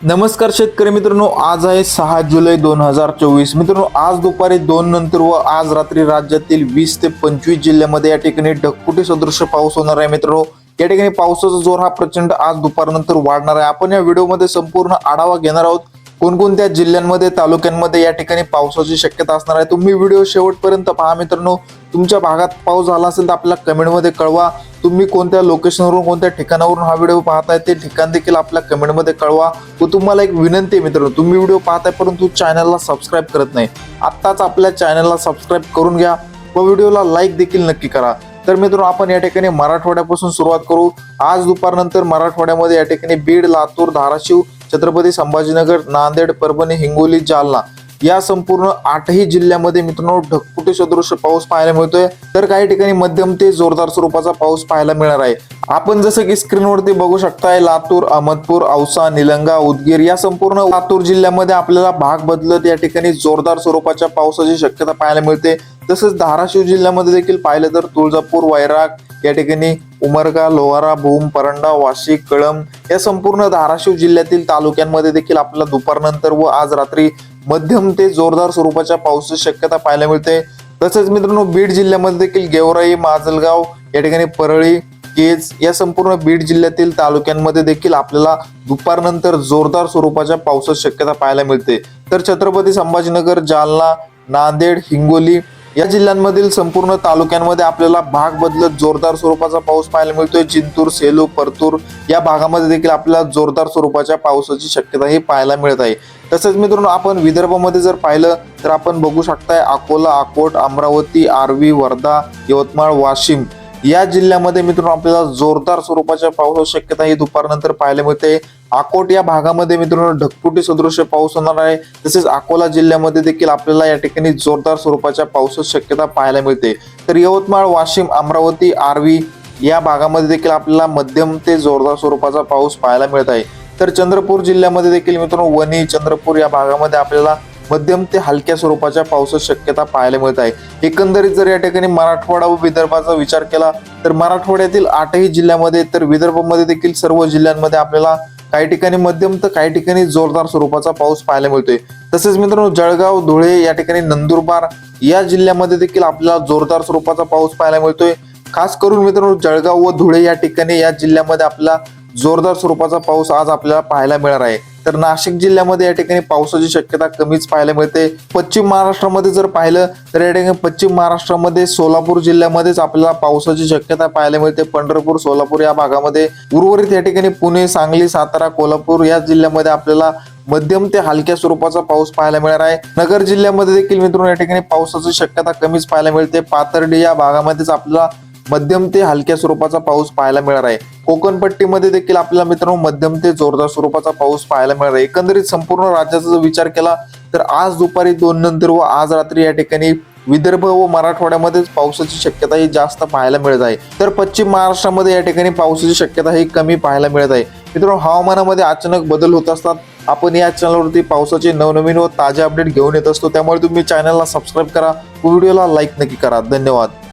नमस्कार शेतकरी मित्रांनो आज आहे सहा जुलै दोन हजार चोवीस. मित्रांनो आज दुपारी दोन नंतर व आज रात्री राज्यातील वीस ते पंचवीस जिल्ह्यामध्ये या ठिकाणी ढगफुटी सदृश पाऊस होणार आहे. मित्रांनो या ठिकाणी पावसाचा जोर हा प्रचंड आज दुपारनंतर वाढणार आहे. आपण या व्हिडिओमध्ये संपूर्ण आढावा घेणार आहोत. कोणकोणत्या जिल्ह्यांमध्ये तालुक्यांमध्ये या ठिकाणी पावसाची शक्यता असणार आहे? तुम्ही व्हिडिओ शेवटपर्यंत पहा मित्रांनो. तुमच्या भागात पाऊस झाला असेल तर आपल्याला कमेंटमध्ये कळवा. तुम्ही कोणत्या लोकेशनवरून कोणत्या ठिकाणावरून हा व्हिडिओ पाहताय ते ठिकाण देखील आपल्या कमेंटमध्ये कळवा. व तुम्हाला एक विनंती आहे मित्रांनो तुम्ही व्हिडिओ पाहताय परंतु चॅनलला सबस्क्राईब करत नाही. आत्ताच आपल्या चॅनलला सबस्क्राईब करून घ्या व व्हिडिओला लाईक देखील नक्की करा. तर मित्रांनो आपण या ठिकाणी मराठवाड्यापासून सुरुवात करू. आज दुपारनंतर मराठवाड्यामध्ये या ठिकाणी बीड लातूर धाराशिव छत्रपती संभाजीनगर नांदेड परभणी हिंगोली जालना. या संपूर्ण आठही जिल्ह्यामध्ये मित्रांनो ढगफुटी सदृश पाऊस पाहायला मिळतोय. तर काही ठिकाणी मध्यम ते जोरदार स्वरूपाचा पाऊस पाहायला मिळणार आहे. आपण जसं की स्क्रीनवरती बघू शकताय लातूर अहमदपूर औसा निलंगा उदगीर या संपूर्ण लातूर जिल्ह्यामध्ये आपल्याला भाग बदलत या ठिकाणी जोरदार स्वरूपाच्या पावसाची शक्यता पाहायला मिळते. तसंच धाराशिव जिल्ह्यामध्ये देखील पाहिलं तर तुळजापूर वैराग या ठिकाणी उमरगा लोहारा भूम परंडा वाशिक कळम या संपूर्ण धाराशिव जिल्ह्यातील तालुक्यांमध्ये देखील आपल्याला दुपारनंतर व आज रात्री मध्यम ते जोरदार स्वरूपाच्या पावसाची शक्यता पाहायला मिळते. तसेच मित्रांनो बीड जिल्ह्यामध्ये देखील गेवराई माजलगाव या ठिकाणी परळी केज या संपूर्ण बीड जिल्ह्यातील तालुक्यांमध्ये देखील आपल्याला दुपारनंतर जोरदार स्वरूपाच्या पावसाची शक्यता पाहायला मिळते. तर छत्रपती संभाजीनगर जालना नांदेड हिंगोली या जिल्ह्यांमधील संपूर्ण तालुक्यांमध्ये आपल्याला भाग बदलत जोरदार स्वरूपाचा पाऊस पाहायला मिळतोय. जिंतूर सेलू परतूर या भागामध्ये देखील आपल्याला जोरदार स्वरूपाच्या पावसाची शक्यता ही पाहायला मिळत आहे. तसेच मित्रांनो आपण विदर्भामध्ये जर पाहिलं तर आपण बघू शकताय अकोला अकोट अमरावती आर्वी वर्धा यवतमाळ वाशिम या जिल्ह्यामध्ये मित्रांनो आपल्याला जोरदार स्वरूपाच्या पावसाची शक्यता ही दुपारनंतर पाहायला मिळते. अकोट या भागामध्ये मित्रांनो ढगफुटी सदृश्य पाऊस होणार आहे. तसेच अकोला जिल्ह्यामध्ये देखील आपल्याला या ठिकाणी जोरदार स्वरूपाच्या पावसाची शक्यता पाहायला मिळते. तर यवतमाळ वाशिम अमरावती आर्वी या भागामध्ये देखील आपल्याला मध्यम ते जोरदार स्वरूपाचा पाऊस पाहायला मिळत आहे. तर चंद्रपूर जिल्ह्यामध्ये देखील मित्रांनो वणी चंद्रपूर या भागामध्ये आपल्याला मध्यम ते हलक्या स्वरूपाच्या पावसाची शक्यता पाहायला मिळत आहे. एकंदरीत जर या ठिकाणी मराठवाडा व विदर्भाचा विचार केला तर मराठवाड्यातील आठही जिल्ह्यामध्ये तर विदर्भामध्ये देखील सर्व जिल्ह्यांमध्ये आपल्याला काही ठिकाणी मध्यम तर काही ठिकाणी जोरदार स्वरूपाचा पाऊस पाहायला मिळतोय. तसेच मित्रांनो जळगाव धुळे या ठिकाणी नंदुरबार या जिल्ह्यामध्ये देखील आपल्याला जोरदार स्वरूपाचा पाऊस पाहायला मिळतोय. खास करून मित्रांनो जळगाव व धुळे या ठिकाणी या जिल्ह्यामध्ये आपल्याला जोरदार स्वरूपाचा पाऊस आज आपल्याला पाहायला मिळणार आहे. तर नाशिक जिल्ह्यामध्ये या ठिकाणी पावसाची शक्यता कमीच पाहायला मिळते. पश्चिम महाराष्ट्रामध्ये जर पाहिलं तर या ठिकाणी पश्चिम महाराष्ट्रामध्ये सोलापूर जिल्ह्यामध्येच आपल्याला पावसाची शक्यता पाहायला मिळते. पंढरपूर सोलापूर या भागामध्ये. उर्वरित या ठिकाणी पुणे सांगली सातारा कोल्हापूर या जिल्ह्यामध्ये आपल्याला मध्यम ते हलक्या स्वरूपाचा पाऊस पाहायला मिळणार आहे. नगर जिल्ह्यामध्ये देखील मित्रांनो या ठिकाणी पावसाची शक्यता कमीच पाहायला मिळते. पाथर्डी या भागामध्येच आपल्याला मध्यम ते हलक्या स्वरूपाचा पाऊस पाहायला मिळणार आहे. कोकण पट्टीमध्ये देखील आपल्याला मित्रांनो मध्यम ते जोरदार स्वरूपाचा पाऊस पाहायला मिळणार आहे. एकंदरीत संपूर्ण राज्याचा जर विचार केला तर आज दुपारी दोन नंतर व आज रात्री या ठिकाणी विदर्भ व मराठवाड्यामध्येच पावसाची शक्यता ही जास्त पाहायला मिळत आहे. तर पश्चिम महाराष्ट्रामध्ये या ठिकाणी पावसाची शक्यता ही कमी पाहायला मिळत आहे. मित्रांनो हवामानामध्ये अचानक बदल होत असतात. आपण या चॅनलवरती पावसाचे नवनवीन व ताजे अपडेट घेऊन येत असतो. त्यामुळे तुम्ही चॅनलला सबस्क्राईब करा व्हिडिओला लाईक नक्की करा. धन्यवाद.